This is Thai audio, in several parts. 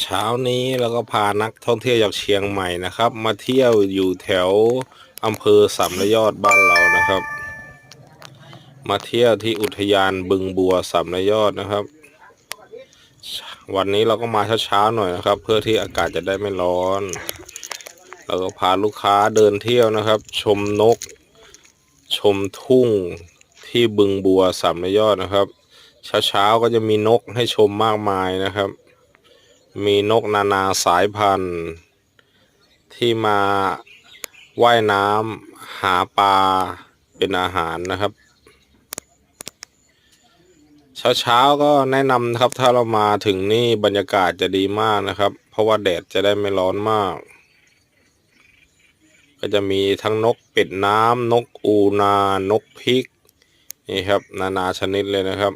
เช้านี้เราก็พานักท่องเที่ยวจากเชียงใหม่นะครับ มาเที่ยวอยู่แถวอำเภอสามระยอดบ้านเรานะครับ มาเที่ยวที่อุทยานบึงบัวสามระยอดนะครับ วันนี้เราก็มาเช้าๆหน่อยนะครับ เพื่อที่อากาศจะได้ไม่ร้อน เราก็พาลูกค้าเดินเที่ยวนะครับ ชมนก ชมทุ่งที่บึงบัวสามระยอดนะครับ เช้าๆก็จะมีนกให้ชมมากมายนะครับ มีนกนานาสายพันธุ์ ที่มาว่ายน้ำหาปลาเป็นอาหารนะครับ เช้าๆก็แนะนำนะครับ ถ้าเรามาถึงนี่บรรยากาศจะดีมากนะครับ เพราะว่าแดดจะได้ไม่ร้อนมาก ก็จะมีทั้งนกเป็ดน้ำนกอูนานกพิกนี่ครับ นานาชนิดเลยนะครับ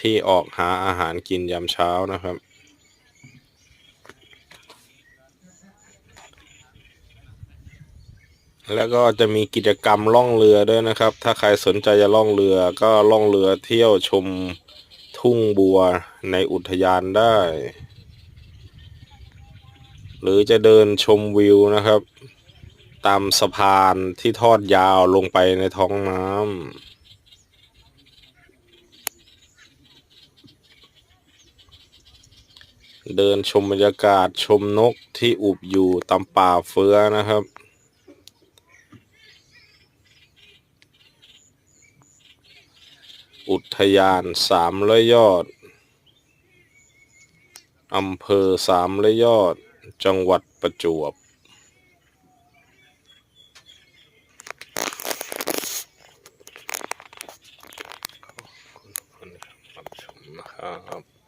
ที่ออกหาอาหารกินยามเช้านะครับ แล้วก็จะมีกิจกรรมล่องเรือด้วยนะครับ ถ้าใครสนใจจะล่องเรือก็ล่องเรือเที่ยวชมทุ่งบัวในอุทยานได้ หรือจะเดินชมวิวนะครับ ตามสะพานที่ทอดยาวลงไปในท้องน้ำเดินชมบรรยากาศชมนกที่อุบอยู่ตามป่าเฟื้อนะครับ อุทยานสามระอยยอด อำเภอสามระอยยอด จังหวัดประจวบครับ